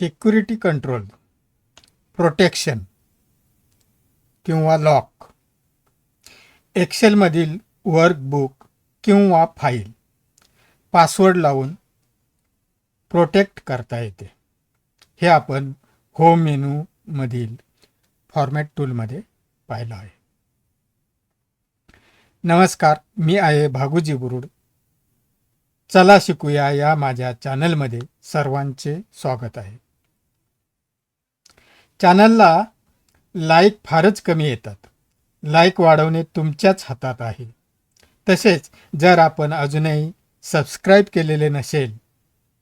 Security control protection किंवा lock. एक्सेलमधील workbook किंवा फाईल पासवर्ड लावून प्रोटेक्ट करता येते. हे आपण होम मेनूमधील फॉर्मॅट टूलमध्ये पाहिलं आहे. नमस्कार मी आहे भागुजी बुरुड. चला शिकूया या माझ्या चॅनलमध्ये सर्वांचे स्वागत आहे. चॅनलला लाईक फारच कमी येतात. लाईक वाढवणे तुमच्याच हातात आहे. तसेच जर आपण अजूनही सबस्क्राईब केलेले नसेल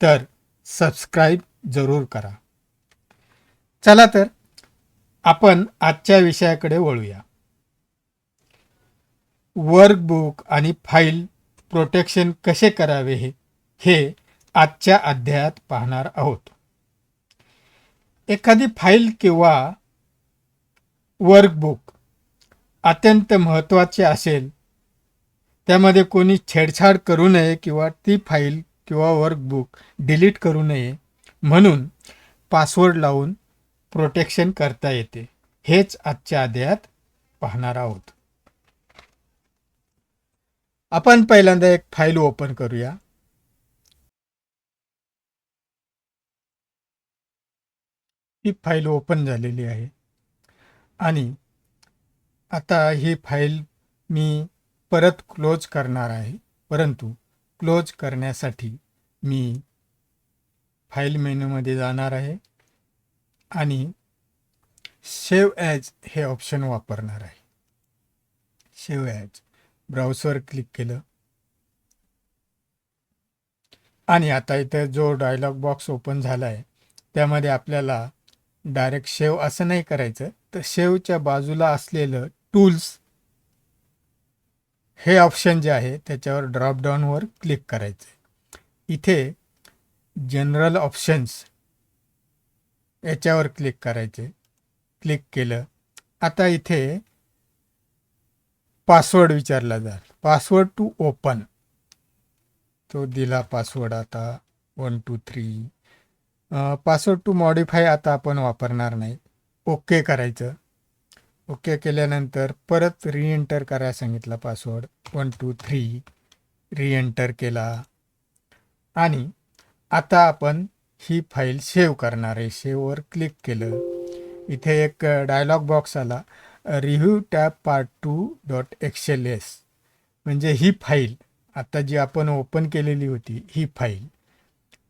तर सबस्क्राईब जरूर करा. चला तर आपण आजच्या विषयाकडे वळूया. वर्कबुक आणि फाईल प्रोटेक्शन कसे करावे हे हे आजच्या अध्यायात पाहणार आहोत. एखादी फाईल किंवा वर्कबुक अत्यंत महत्त्वाचे असेल त्यामध्ये कोणी छेडछाड करू नये किंवा ती फाईल किंवा वर्कबुक डिलीट करू नये म्हणून पासवर्ड लावून प्रोटेक्शन करता येते. हेच आजच्या अध्यायात पाहणार आहोत. आपण पहिल्यांदा एक फाईल ओपन करूया. ही फाईल ओपन झालेली आहे. आणि आता ही फाईल मी परत क्लोज करणार आहे. परंतु क्लोज करण्यासाठी मी फाईल मेनूमध्ये जाणार आहे. आणि सेव्ह ॲज हे ऑप्शन वापरणार आहे. सेव्ह ॲज ब्राउझवर क्लिक केलं. आणि आता इथं जो डायलॉग बॉक्स ओपन झाला आहे त्यामध्ये आपल्याला डायरेक्ट शेव असं नाही करायचं. तर शेवच्या बाजूला असलेलं टूल्स हे ऑप्शन जे आहे त्याच्यावर ड्रॉपडाऊनवर क्लिक करायचं इथे जनरल ऑप्शन्स याच्यावर क्लिक करायचे. क्लिक केलं. आता इथे पासवर्ड विचारला जाईल. पासवर्ड टू ओपन तो दिला पासवर्ड आता. One two three password to modify आता आपण वापरणार नाही. ओके करायचं. ओके केल्यानंतर परत रिएंटर करायला सांगितला password one two three reenter केला. आणि आता आपण ही फाईल सेव्ह करणार आहे. सेव्हवर क्लिक केलं. इथे एक डायलॉग बॉक्स आला. Review tab part two dot Excel S म्हणजे ही फाईल आता जी आपण ओपन केलेली होती ही फाईल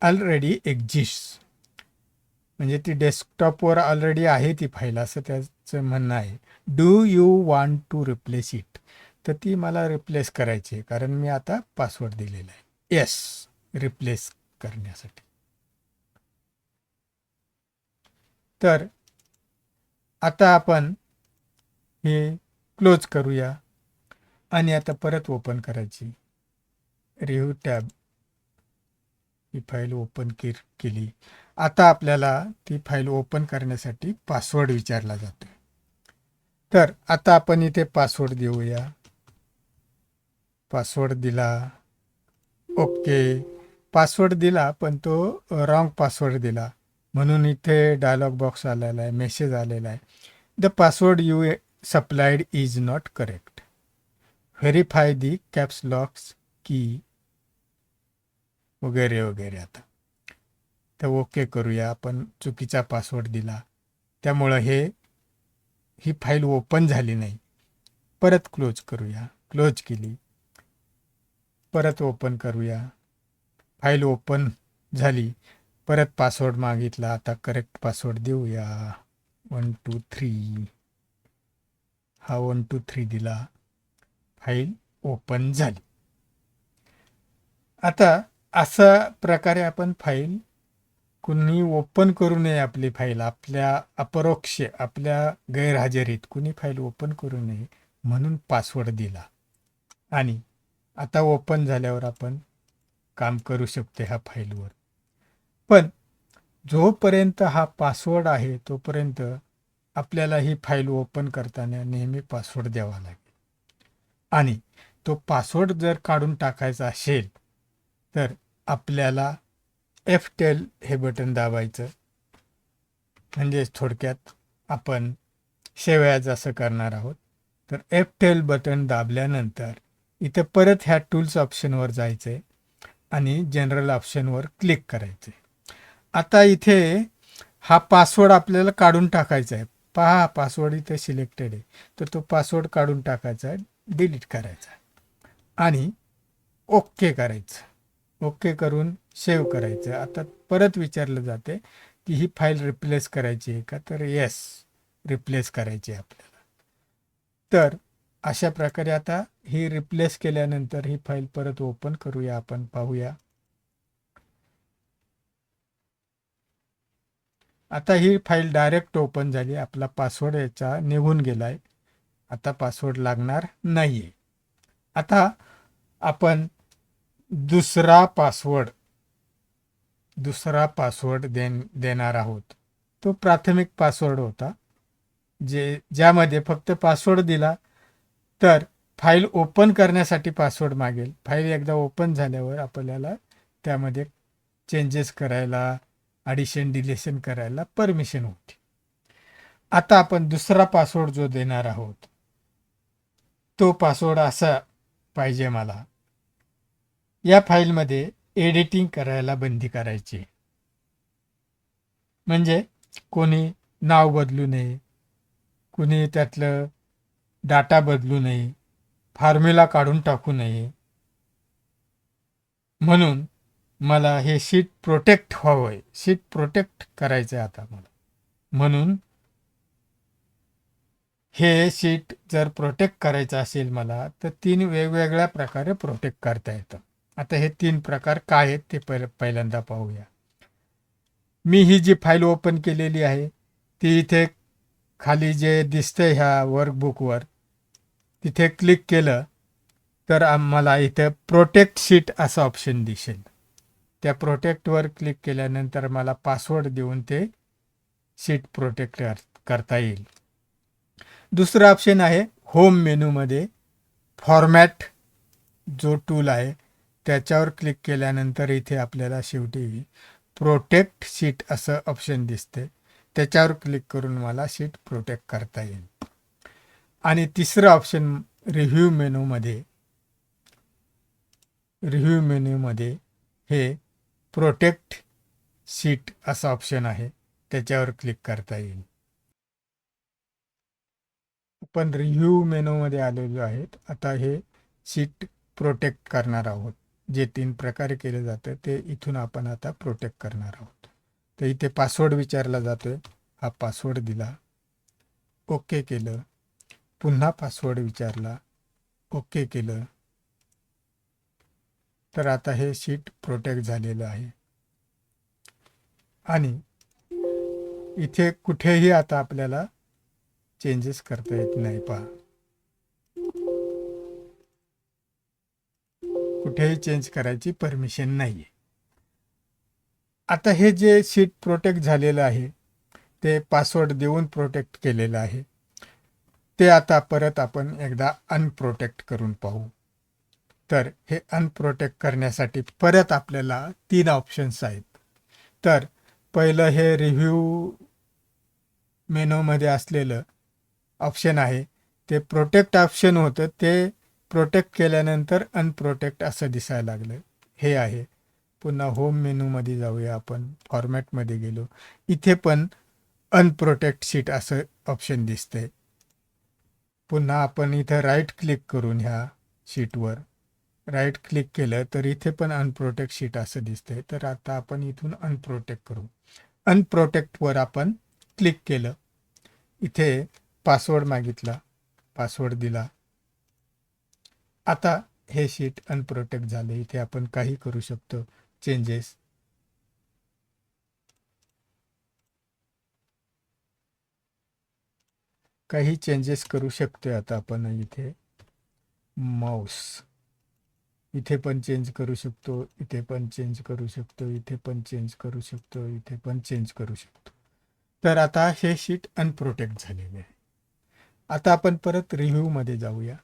ऑलरेडी एक्झिस्ट म्हणजे ती डेस्कटॉपवर ऑलरेडी आहे ती फाईल असं त्याचं म्हणणं आहे. Do you want to replace it तर ती मला रिप्लेस करायची आहे कारण मी आता पासवर्ड दिलेला आहे. येस रिप्लेस करण्यासाठी. तर आता आपण हे क्लोज करूया आणि आता परत ओपन करायची. रिव्ह्यू टॅब ही फाईल ओपन केली. आता आपल्याला ती फाईल ओपन करण्यासाठी पासवर्ड विचारला जातो तर आता आपण इथे पासवर्ड देऊया. पासवर्ड दिला. ओके. पासवर्ड दिला पण तो रॉंग पासवर्ड दिला. म्हणून इथे डायलॉग बॉक्स आलेला आहे मेसेज आलेला आहे. The password you supplied is not correct. Verify the caps locks key वगैरे वगैरे आता. तर ओके करूया. आपण चुकीचा पासवर्ड दिला. त्यामुळं हे ही फाईल ओपन झाली नाही. परत क्लोज करूया. क्लोज केली. परत ओपन करूया. फाईल ओपन झाली. परत पासवर्ड मागितला. आता करेक्ट पासवर्ड देऊया. वन टू थ्री हा वन टू थ्री दिला. फाईल ओपन झाली. आता अशा प्रकारे आपण फाईल कुणी ओपन करू नये आपली फाईल आपल्या अपरोक्ष आपल्या गैरहजेरीत कुणी फाईल ओपन करू नये म्हणून पासवर्ड दिला. आणि आता ओपन झाल्यावर आपण काम करू शकतो ह्या फाईलवर पण जोपर्यंत हा पासवर्ड आहे तोपर्यंत आपल्याला ही फाईल ओपन करताना नेहमी पासवर्ड द्यावा लागेल. आणि तो पासवर्ड जर काढून टाकायचा असेल तर आपल्याला एफ टेल हे बटन दाबायचं. म्हणजेच थोडक्यात आपण शेवयाच असं करणार आहोत. तर एफ टेल बटन दाबल्यानंतर इथे परत ह्या टूल्स ऑप्शनवर जायचं आहे आणि जनरल ऑप्शनवर क्लिक करायचं आता इथे हा पासवर्ड आपल्याला काढून टाकायचा आहे. पहा पासवर्ड इथे सिलेक्टेड आहे. तर तो पासवर्ड काढून टाकायचा आहे डिलीट करायचा आणि ओके करायचं. ओके करून सेव्ह करायचं. आता परत विचारलं जाते की ही फाईल रिप्लेस करायची आहे का? तर येस रिप्लेस करायची आहे आपल्याला. तर अशा प्रकारे आता ही रिप्लेस केल्यानंतर ही फाईल परत ओपन करूया आपण पाहूया. आता ही फाईल डायरेक्ट ओपन झाली. आपला पासवर्ड याचा निघून गेलाय. आता पासवर्ड लागणार नाहीये. आता आपण दुसरा पासवर्ड दुसरा पासवर्ड देन देणार आहोत. तो प्राथमिक पासवर्ड होता जे ज्यामध्ये फक्त पासवर्ड दिला तर फाईल ओपन करण्यासाठी पासवर्ड मागेल. फाईल एकदा ओपन झाल्यावर आपल्याला त्यामध्ये चेंजेस करायला ॲडिशन डिलेशन करायला परमिशन होती. आता आपण दुसरा पासवर्ड जो देणार आहोत तो पासवर्ड असा पाहिजे मला. या फाईलमध्ये एडिटिंग करायला बंदी करायची. म्हणजे कोणी नाव बदलू नये कुणी त्यातलं डाटा बदलू नये फॉर्म्युला काढून टाकू नये. म्हणून मला हे शीट प्रोटेक्ट व्हावंय. शीट प्रोटेक्ट करायचं आहे आता मला. म्हणून हे शीट जर प्रोटेक्ट करायचं असेल मला तर तीन वेगवेगळ्या प्रकारे प्रोटेक्ट करता येतं. आता हे तीन प्रकार काय आहेत ते पहिले पहिल्यांदा पाहूया. मी ही जी फाईल ओपन केलेली आहे ती इथे खाली जे दिसतंय ह्या वर्कबुकवर तिथे क्लिक केलं तर आम्हाला इथे प्रोटेक्ट शीट असं ऑप्शन दिसेल. त्या प्रोटेक्टवर क्लिक केल्यानंतर मला पासवर्ड देऊन ते शीट प्रोटेक्ट करता येईल. दुसरं ऑप्शन आहे होम मेनूमध्ये फॉर्मॅट जो टूल आहे त्याच्यावर क्लिक केल्यानंतर इथे आपल्याला शेवटी प्रोटेक्ट शीट असं ऑप्शन दिसते. त्याच्यावर क्लिक करून मला शीट प्रोटेक्ट करता येईल. आणि तिसरं ऑप्शन रिव्ह्यू मेनूमध्ये रिव्ह्यू मेन्यूमध्ये हे प्रोटेक्ट शीट असं ऑप्शन आहे. त्याच्यावर क्लिक करता येईल. आपण रिव्ह्यू मेनूमध्ये आलेलो आहेत. आता हे शीट प्रोटेक्ट करणार आहोत. जे तीन प्रकारे केले जातं ते इथून आपण आता प्रोटेक्ट करणार आहोत. तर इथे पासवर्ड विचारला जातोय. हा पासवर्ड दिला. ओके केलं. पुन्हा पासवर्ड विचारला. ओके केलं. तर आता हे शीट प्रोटेक्ट झालेलं आहे. आणि इथे कुठेही आता आपल्याला चेंजेस करता येत नाही पहा. कुठेही चेंज करायची परमिशन नाही आहे आता हे जे सीट प्रोटेक्ट झालेलं आहे ते पासवर्ड देऊन प्रोटेक्ट केलेलं आहे ते आता परत आपण एकदा अनप्रोटेक्ट करून पाहू. तर हे अनप्रोटेक्ट करण्यासाठी परत आपल्याला तीन ऑप्शन्स आहेत. तर पहिलं हे रिव्ह्यू मेनूमध्ये असलेलं ऑप्शन आहे ते प्रोटेक्ट ऑप्शन होतं ते प्रोटेक्ट केल्यानंतर अनप्रोटेक्ट असं दिसायला लागलं. हे आहे. पुन्हा होम मेनूमध्ये जाऊया आपण. फॉर्मॅटमध्ये गेलो. इथे पण अनप्रोटेक्ट शीट असं ऑप्शन दिसतंय. पुन्हा आपण इथं राईट क्लिक करून ह्या शीटवर राईट क्लिक केलं तर इथे पण अनप्रोटेक्ट शीट असं दिसतंय. तर आता आपण इथून अनप्रोटेक्ट करू. अनप्रोटेक्टवर आपण क्लिक केलं. इथे पासवर्ड मागितला. पासवर्ड दिला. आता हे शीट अनप्रोटेक्ट झाले. इथे आपण काही करू शकतो. चेंजेस काही चेंजेस करू शकतोय आता आपण इथे. माऊस इथे पण चेंज करू शकतो. इथे पण चेंज करू शकतो. इथे पण चेंज करू शकतो. इथे पण चेंज करू शकतो. तर आता हे शीट अनप्रोटेक्ट झालेले आहे. आता आपण परत रिव्ह्यूमध्ये जाऊया.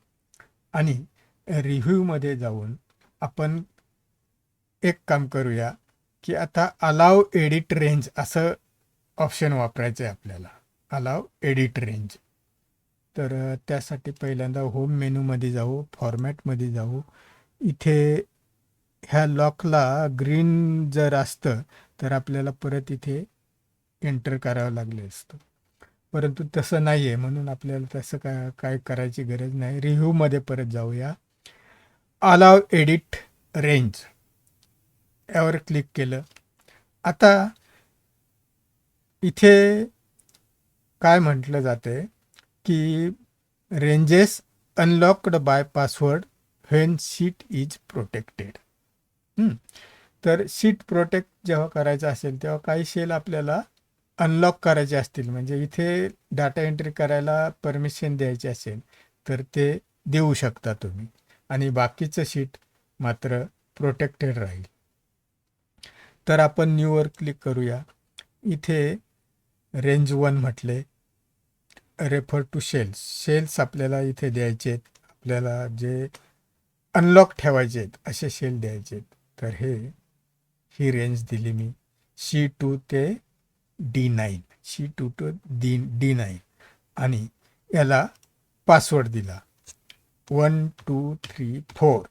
आणि रिव्ह्यूमध्ये जाऊन आपण एक काम करूया की आता अलाव एडिट रेंज असं ऑप्शन वापरायचं आहे आपल्याला. अलाव एडिट रेंज तर त्यासाठी पहिल्यांदा होम मेनूमध्ये जाऊ फॉर्मॅटमध्ये जाऊ. इथे ह्या लॉकला ग्रीन जर असतं तर आपल्याला परत इथे एंटर करावं लागले असतं. परंतु तसं नाही आहे म्हणून आपल्याला तसं काय काय करायची गरज नाही. रिव्ह्यूमध्ये परत जाऊया. अलाव एडिट रेंज यावर क्लिक केलं. आता इथे काय म्हटलं जाते की ranges unlocked by password when sheet is protected तर शीट प्रोटेक्ट जेव्हा करायचं असेल तेव्हा काही शेल आपल्याला अनलॉक करायचे असतील. म्हणजे इथे डाटा एंट्री करायला परमिशन द्यायची असेल तर ते देऊ शकता तुम्ही. आणि बाकीचं शीट मात्र प्रोटेक्टेड राहील. तर आपण न्यूवर क्लिक करूया. इथे रेंज वन म्हटले. रेफर टू शेल्स शेल्स आपल्याला इथे द्यायचे आहेत. आपल्याला जे अनलॉक ठेवायचे आहेत असे शेल द्यायचे आहेत. तर हे ही रेंज दिली मी. सी टू ते D nine C two two D D nine आणि याला पासवर्ड दिला. वन टू थ्री फोर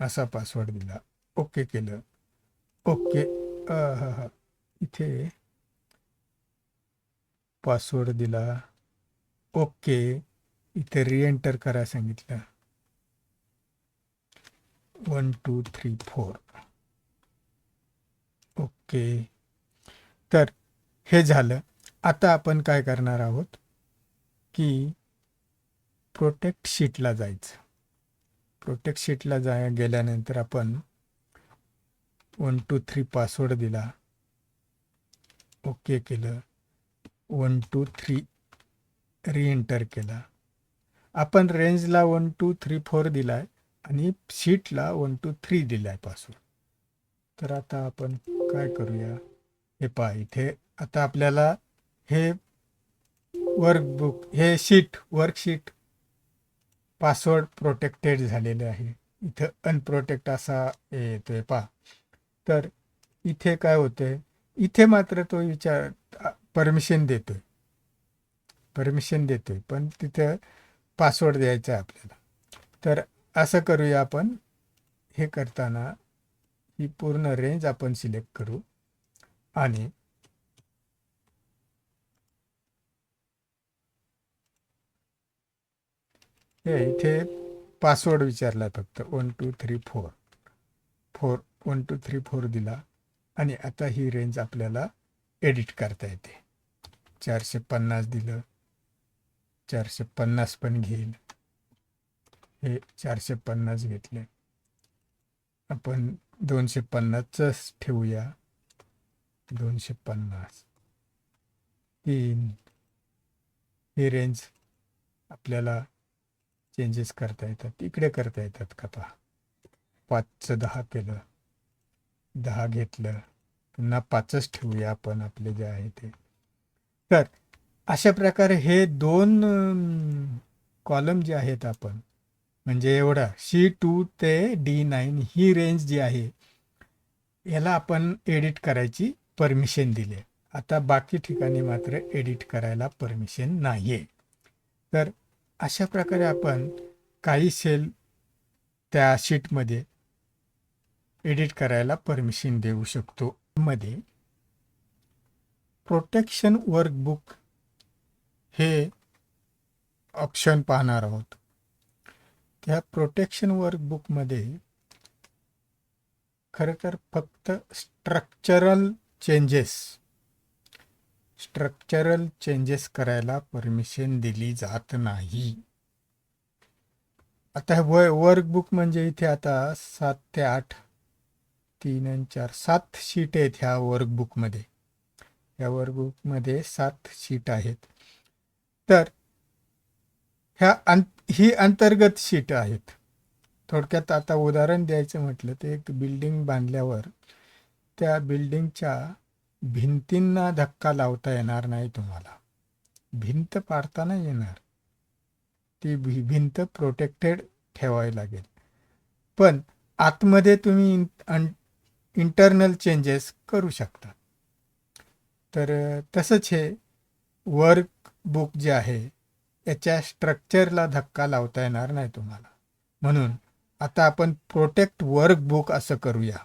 असा पासवर्ड दिला. ओके केलं. ओके. हा इथे पासवर्ड दिला. ओके. इथे रिएंटर करा सांगितलं. One two three four. Okay. तर हे झालं. आता आपण काय करणार आहोत? की प्रोटेक्ट शीटला जायचं. प्रोटेक्ट शीटला जाय गेल्यानंतर आपण वन टू थ्री पासवर्ड दिला. ओके केलं. वन टू थ्री रिएंटर केला. आपण रेंजला वन टू थ्री फोर दिलाय आणि शीटला वन टू थ्री दिलाय पासवर्ड तर आता आपण काय करूया? हे पहा इथे आता आपल्याला हे वर्कबुक हे शीट वर्कशीट पासवर्ड प्रोटेक्टेड झालेले आहे. इथं अनप्रोटेक्ट असा हे येतोय पहा. तर इथे काय होतंय? इथे मात्र तो विचार परमिशन देतोय. परमिशन देतोय. पण तिथं पासवर्ड द्यायचा आहे आपल्याला. तर असं करूया आपण. हे करताना ही पूर्ण रेंज आपण सिलेक्ट करू. आणि हे इथे पासवर्ड विचारला फक्त. One two three four four one two three four दिला. आणि आता ही रेंज आपल्याला एडिट करता येते. चारशे पन्नास दिलं. चारशे पन्नास पण घेईल. हे चारशे पन्नास घेतले. आपण दोनशे पन्नासच ठेवूया. दोनशे पन्नास. तीन. ही रेंज आपल्याला चेंजेस करता येतात. इकडे करता येतात का पहा. पाचचं दहा केलं. दहा घेतलं. पुन्हा पाचच ठेवूया आपण आपले जे आहे ते. तर अशा प्रकारे हे दोन कॉलम जे आहेत आपण म्हणजे एवढा सी टू ते डी नाईन ही रेंज जी आहे याला आपण एडिट करायची परमिशन दिली आहे. आता बाकी ठिकाणी मात्र एडिट करायला परमिशन नाही आहे तर अशा प्रकारे आपण काही सेल त्या शीटमध्ये एडिट करायला परमिशन देऊ शकतो. मध्ये प्रोटेक्शन वर्कबुक हे ऑप्शन पाहणार आहोत. त्या प्रोटेक्शन वर्कबुकमध्ये खरं तर फक्त स्ट्रक्चरल चेंजेस स्ट्रक्चरल चेंजेस करायला परमिशन दिली जात नाही. आता व वर्कबुक म्हणजे इथे आता सात ते आठ तीन आणि चार सात शीट आहेत ह्या वर्कबुकमध्ये या वर्कबुकमध्ये सात शीट आहेत. तर ह्या अं ही अंतर्गत शीट आहेत. थोडक्यात आता उदाहरण द्यायचं म्हटलं तर एक बिल्डिंग बांधल्यावर त्या बिल्डिंगच्या भिंतींना धक्का लावता येणार नाही तुम्हाला. भिंत पाडताना येणार. ती भी भिंत प्रोटेक्टेड ठेवावी लागेल. पण आतमध्ये तुम्ही इंटरनल चेंजेस करू शकता. तर तसंच हे वर्क बुक जे आहे याच्या स्ट्रक्चरला धक्का लावता येणार नाही तुम्हाला. म्हणून आता आपण प्रोटेक्ट वर्क बुक असं करूया.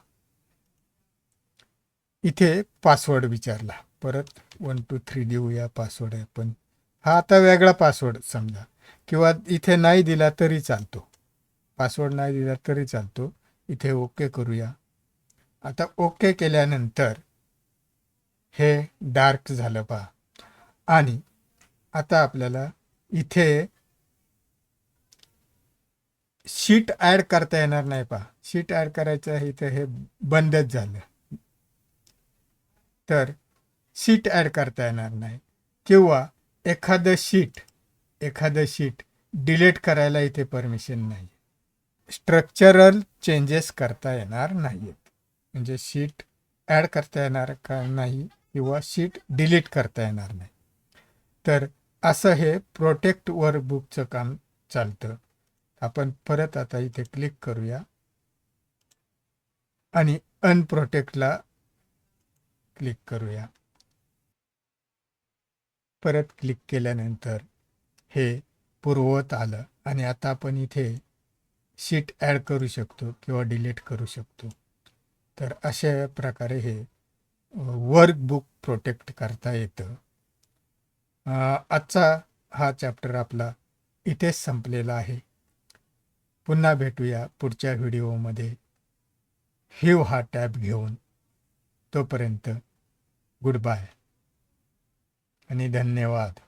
इथे पासवर्ड विचारला. परत वन टू थ्री देऊया पासवर्ड पण हा आता वेगळा पासवर्ड समजा. किंवा इथे नाही दिला तरी चालतो. पासवर्ड नाही दिला तरी चालतो. इथे ओके करूया. आता ओके केल्यानंतर हे डार्क झालं पहा. आणि आता आपल्याला इथे शीट ॲड करता येणार नाही पहा. शीट ॲड करायचं आहे इथे हे बंदच झालं. तर शीट ॲड करता येणार नाही. किंवा एखादं शीट एखादं शीट डिलीट करायला इथे परमिशन नाही स्ट्रक्चरल चेंजेस करता येणार नाहीत म्हणजे शीट ॲड करता येणार का नाही किंवा शीट डिलीट करता येणार नाही. तर असं हे प्रोटेक्ट वर्कबुकचं काम चालतं. आपण परत आता इथे क्लिक करूया. आणि अनप्रोटेक्टला क्लिक करूया. परत क्लिक केल्यानंतर हे पूर्ववत आलं आणि आता आपण इथे शीट ॲड करू शकतो किंवा डिलीट करू शकतो. तर अशा प्रकारे हे वर्कबुक प्रोटेक्ट करता येतं. आजचा हा चॅप्टर आपला इथेच संपलेला आहे. पुन्हा भेटूया पुढच्या व्हिडिओमध्ये हिव हा टॅब घेऊन तोपर्यंत गुड बाय आणि धन्यवाद.